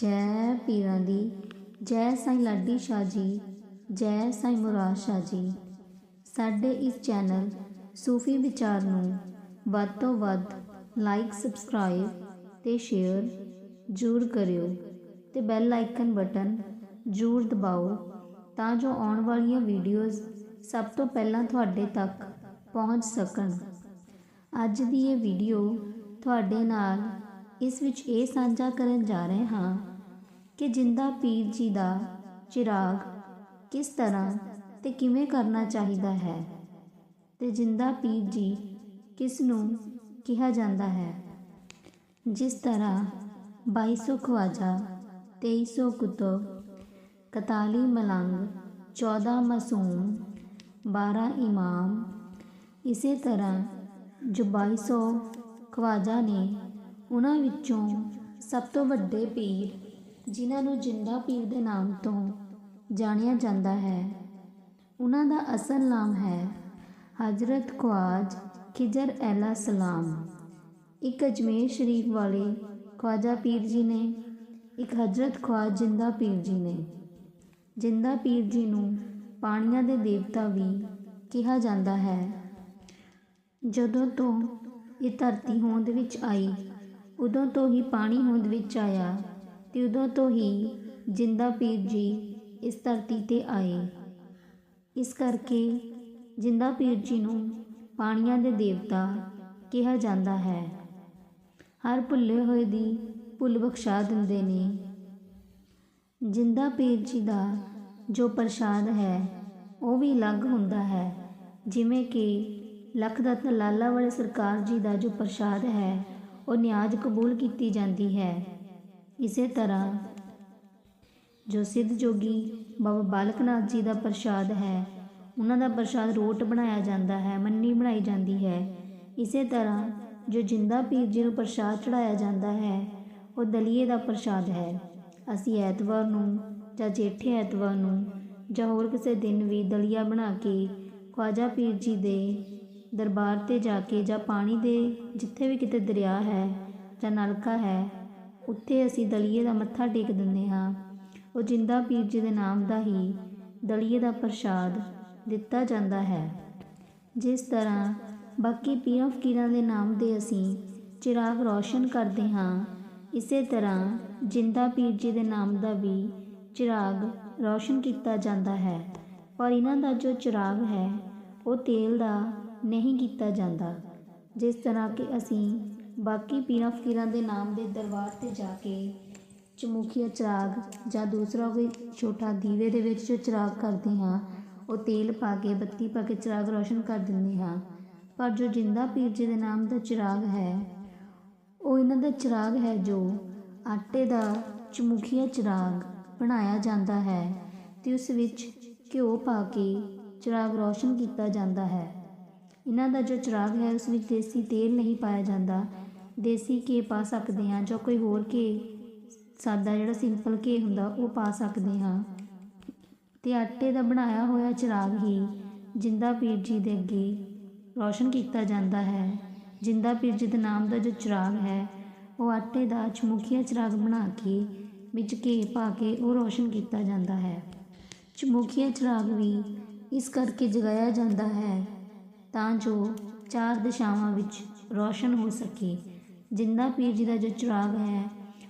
ਜੈ ਪੀਰਾਂ ਦੀ, ਜੈ ਸਾਈਂ ਲਾਡੀ ਸ਼ਾਹ ਜੀ, ਜੈ ਸਾਈਂ ਮੁਰਾਦ ਸ਼ਾਹ ਜੀ। ਸਾਡੇ ਇਸ ਚੈਨਲ ਸੂਫੀ ਵਿਚਾਰ ਨੂੰ ਵੱਧ ਤੋਂ ਵੱਧ ਲਾਈਕ, ਸਬਸਕ੍ਰਾਈਬ ਤੇ ਸ਼ੇਅਰ ਜ਼ਰੂਰ ਕਰਿਓ ਤੇ ਬੈਲ ਆਈਕਨ ਬਟਨ ਜ਼ਰੂਰ ਦਬਾਓ ਤਾਂ ਜੋ ਆਉਣ ਵਾਲੀਆਂ ਵੀਡੀਓਜ਼ ਸਭ ਤੋਂ ਪਹਿਲਾਂ ਤੁਹਾਡੇ ਤੱਕ ਪਹੁੰਚ ਸਕਣ। ਅੱਜ ਦੀ ਇਹ ਵੀਡੀਓ ਤੁਹਾਡੇ ਨਾਲ ਇਸ ਵਿੱਚ ਇਹ ਸਾਂਝਾ ਕਰਨ ਜਾ ਰਹੇ ਹਾਂ ਕਿ ਜਿੰਦਾ ਪੀਰ ਜੀ ਦਾ ਚਿਰਾਗ ਕਿਸ ਤਰ੍ਹਾਂ ਤੇ ਕਿਵੇਂ ਕਰਨਾ ਚਾਹੀਦਾ ਹੈ ਤੇ ਜਿੰਦਾ ਪੀਰ ਜੀ ਕਿਸ ਨੂੰ ਕਿਹਾ ਜਾਂਦਾ ਹੈ। ਜਿਸ ਤਰ੍ਹਾਂ 2200 ਖਵਾਜਾ 2300 ਕੁਤਬ 41 ਮਲੰਗ 14 ਮਾਸੂਮ 12 ਇਮਾਮ, ਇਸੇ ਤਰ੍ਹਾਂ ਜੋ 2200 ਖਵਾਜਾ ਨੇ ਉਹਨਾਂ ਵਿੱਚੋਂ ਸਭ ਤੋਂ ਵੱਡੇ ਪੀਰ, ਜਿਨ੍ਹਾਂ ਨੂੰ ਜਿੰਦਾ ਪੀਰ ਦੇ ਨਾਮ ਤੋਂ ਜਾਣਿਆ ਜਾਂਦਾ ਹੈ, ਉਹਨਾਂ ਦਾ ਅਸਲ ਨਾਮ ਹੈ ਹਜ਼ਰਤ ਖਵਾਜ ਖਿਜਰ ਅਲਾ ਸਲਾਮ। ਇੱਕ ਅਜਮੇਰ ਸ਼ਰੀਫ ਵਾਲੇ ਖਵਾਜਾ ਪੀਰ ਜੀ ਨੇ, ਇੱਕ ਹਜ਼ਰਤ ਖਵਾਜ ਜਿੰਦਾ ਪੀਰ ਜੀ ਨੇ। ਜਿੰਦਾ ਪੀਰ ਜੀ ਨੂੰ ਪਾਣੀਆਂ ਦੇ ਦੇਵਤਾ ਵੀ ਕਿਹਾ ਜਾਂਦਾ ਹੈ। ਜਦੋਂ ਤੋਂ ਇਹ ਧਰਤੀ ਹੋਂਦ ਵਿੱਚ ਆਈ ਉਦੋਂ ਤੋਂ ਹੀ ਪਾਣੀ ਹੋਂਦ ਵਿੱਚ ਆਇਆ ਤੇ ਉਦੋਂ ਤੋਂ ਹੀ ਜਿੰਦਾ ਪੀਰ ਜੀ ਇਸ ਧਰਤੀ ਤੇ ਆਏ। ਇਸ ਕਰਕੇ ਜਿੰਦਾ ਪੀਰ ਜੀ ਨੂੰ ਪਾਣੀਆਂ ਦੇ ਦੇਵਤਾ ਕਿਹਾ ਜਾਂਦਾ ਹੈ। ਹਰ ਭੁੱਲੇ ਹੋਏ ਦੀ ਭੁੱਲ ਬਖਸ਼ਾ ਦਿੰਦੇ ਨੇ। ਜਿੰਦਾ ਪੀਰ ਜੀ ਦਾ ਜੋ ਪ੍ਰਸ਼ਾਦ ਹੈ, ਉਹ ਵੀ ਅਲੱਗ ਹੁੰਦਾ ਹੈ। ਜਿਵੇਂ ਕਿ ਲੱਖ ਦਾਤਾ ਲਾਲਾ ਵਾਲੇ ਸਰਕਾਰ ਜੀ ਦਾ ਜੋ ਪ੍ਰਸ਼ਾਦ ਹੈ ਉਹ ਨਿਆਜ਼ ਕਬੂਲ ਕੀਤੀ ਜਾਂਦੀ ਹੈ। ਇਸੇ ਤਰ੍ਹਾਂ ਜੋ ਸਿੱਧ ਜੋਗੀ ਬਾਬਾ ਬਾਲਕ ਨਾਥ ਜੀ ਦਾ ਪ੍ਰਸ਼ਾਦ ਹੈ, ਉਹਨਾਂ ਦਾ ਪ੍ਰਸ਼ਾਦ ਰੋਟ ਬਣਾਇਆ ਜਾਂਦਾ ਹੈ, ਮੰਨੀ ਬਣਾਈ ਜਾਂਦੀ ਹੈ। ਇਸੇ ਤਰ੍ਹਾਂ ਜੋ ਜਿੰਦਾ ਪੀਰ ਜੀ ਨੂੰ ਪ੍ਰਸ਼ਾਦ ਚੜਾਇਆ ਜਾਂਦਾ ਹੈ, ਉਹ ਦਲੀਏ ਦਾ ਪ੍ਰਸ਼ਾਦ ਹੈ। ਅਸੀਂ ਐਤਵਾਰ ਨੂੰ ਜਾਂ ਜੇਠੇ ਐਤਵਾਰ ਨੂੰ ਜਾਂ ਹੋਰ ਕਿਸੇ ਦਿਨ ਵੀ ਦਲੀਆ ਬਣਾ ਕੇ ਖਵਾਜਾ ਪੀਰ ਜੀ ਦੇ ਦਰਬਾਰ ਤੇ ਜਾ ਕੇ ਜਾਂ ਪਾਣੀ ਦੇ ਜਿੱਥੇ ਵੀ ਕਿਤੇ ਦਰਿਆ ਹੈ ਜਾਂ ਨਲਕਾ ਹੈ, ਉੱਥੇ ਅਸੀਂ ਦਲੀਏ ਦਾ ਮੱਥਾ ਟੇਕ ਦਿੰਦੇ ਹਾਂ। ਉਹ ਜਿੰਦਾ ਪੀਰ ਜੀ ਦੇ ਨਾਮ ਦਾ ਹੀ ਦਲੀਏ ਦਾ ਪ੍ਰਸ਼ਾਦ ਦਿੱਤਾ ਜਾਂਦਾ ਹੈ। ਜਿਸ ਤਰ੍ਹਾਂ ਬਾਕੀ ਪੀਰਾਂ ਫਕੀਰਾਂ ਦੇ ਨਾਮ ਦੇ ਅਸੀਂ ਚਿਰਾਗ ਰੌਸ਼ਨ ਕਰਦੇ ਹਾਂ, ਇਸੇ ਤਰ੍ਹਾਂ ਜਿੰਦਾ ਪੀਰ ਜੀ ਦੇ ਨਾਮ ਦਾ ਵੀ ਚਿਰਾਗ ਰੌਸ਼ਨ ਕੀਤਾ ਜਾਂਦਾ ਹੈ। ਔਰ ਇਹਨਾਂ ਦਾ ਜੋ ਚਿਰਾਗ ਹੈ, ਉਹ ਤੇਲ ਦਾ ਨਹੀਂ ਕੀਤਾ ਜਾਂਦਾ। ਜਿਸ ਤਰ੍ਹਾਂ ਕਿ ਅਸੀਂ ਬਾਕੀ ਪੀਰਾਂ ਫਕੀਰਾਂ ਦੇ ਨਾਮ ਦੇ ਦਰਬਾਰ ਤੇ ਜਾ ਕੇ ਚਮੁਖੀਆ ਚਿਰਾਗ ਜਾਂ ਦੂਸਰਾ ਕੋਈ ਛੋਟਾ ਦੀਵੇ ਦੇ ਵਿੱਚ ਜੋ ਚਿਰਾਗ ਕਰਦੇ ਹਾਂ, ਉਹ ਤੇਲ ਪਾ ਕੇ, ਬੱਤੀ ਪਾ ਕੇ ਚਿਰਾਗ ਰੌਸ਼ਨ ਕਰ ਦਿੰਦੇ ਹਾਂ। ਪਰ ਜੋ ਜਿੰਦਾ ਪੀਰ ਜੀ ਦੇ ਨਾਮ ਦਾ ਚਿਰਾਗ ਹੈ, ਉਹ ਇਹਨਾਂ ਦਾ ਚਿਰਾਗ ਹੈ ਜੋ ਆਟੇ ਦਾ ਚਮੁਖੀਆ ਚਿਰਾਗ ਬਣਾਇਆ ਜਾਂਦਾ ਹੈ ਤੇ ਉਸ ਵਿੱਚ ਘਿਓ ਪਾ ਕੇ ਚਿਰਾਗ ਰੌਸ਼ਨ ਕੀਤਾ ਜਾਂਦਾ ਹੈ। ਇਹਨਾਂ ਦਾ ਜੋ ਚਿਰਾਗ ਹੈ, ਉਸ ਵਿੱਚ ਦੇਸੀ ਤੇਲ ਨਹੀਂ ਪਾਇਆ ਜਾਂਦਾ। ਦੇਸੀ ਘੇ ਪਾ ਸਕਦੇ ਹਾਂ ਜਾਂ ਕੋਈ ਹੋਰ ਘੇ, ਸਾਦਾ ਜਿਹੜਾ ਸਿੰਪਲ ਘੇ ਹੁੰਦਾ, ਉਹ ਪਾ ਸਕਦੇ ਹਾਂ। ਤੇ ਆਟੇ ਦਾ ਬਣਾਇਆ ਹੋਇਆ ਚਿਰਾਗ ਹੀ ਜਿੰਦਾ ਪੀਰ ਜੀ ਦੇ ਅੱਗੇ ਰੌਸ਼ਨ ਕੀਤਾ ਜਾਂਦਾ ਹੈ। ਜਿੰਦਾ ਪੀਰ ਜੀ ਦੇ ਨਾਮ ਦਾ ਜੋ ਚਿਰਾਗ ਹੈ, ਉਹ ਆਟੇ ਦਾ ਚਮੁਖੀਆ ਚਿਰਾਗ ਬਣਾ ਕੇ ਵਿੱਚ ਘੇ ਪਾ ਕੇ ਉਹ ਰੌਸ਼ਨ ਕੀਤਾ ਜਾਂਦਾ ਹੈ। ਚਮੁਖੀਆ ਚਿਰਾਗ ਵੀ ਇਸ ਕਰਕੇ ਜਗਾਇਆ ਜਾਂਦਾ ਹੈ ਤਾਂ ਜੋ ਚਾਰ ਦਿਸ਼ਾਵਾਂ ਵਿੱਚ ਰੌਸ਼ਨ ਹੋ ਸਕੇ। ਜਿੰਦਾ ਪੀਰ ਜੀ ਦਾ ਜੋ ਚਿਰਾਗ ਹੈ,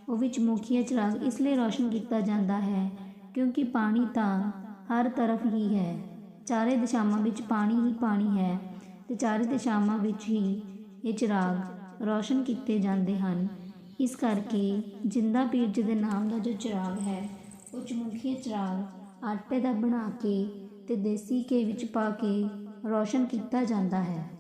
ਉਹ ਵਿੱਚ ਮੁਖੀਆ ਚਿਰਾਗ ਇਸ ਲਈ ਰੌਸ਼ਨ ਕੀਤਾ ਜਾਂਦਾ ਹੈ ਕਿਉਂਕਿ ਪਾਣੀ ਤਾਂ ਹਰ ਤਰਫ ਹੀ ਹੈ। ਚਾਰੇ ਦਿਸ਼ਾਵਾਂ ਵਿੱਚ ਪਾਣੀ ਹੀ ਪਾਣੀ ਹੈ ਤੇ ਚਾਰੇ ਦਿਸ਼ਾਵਾਂ ਵਿੱਚ ਹੀ ਇਹ ਚਿਰਾਗ ਰੌਸ਼ਨ ਕੀਤੇ ਜਾਂਦੇ ਹਨ। ਇਸ ਕਰਕੇ ਜਿੰਦਾ ਪੀਰ ਜੀ ਦੇ ਨਾਮ ਦਾ ਜੋ ਚਿਰਾਗ ਹੈ ਉਹ ਚਮੁਖੀ ਚਿਰਾਗ ਆਟੇ ਦਾ ਬਣਾ ਕੇ ਤੇ ਦੇਸੀ ਘੇ ਵਿੱਚ ਪਾ ਕੇ ਰੌਸ਼ਨ ਕੀਤਾ ਜਾਂਦਾ ਹੈ।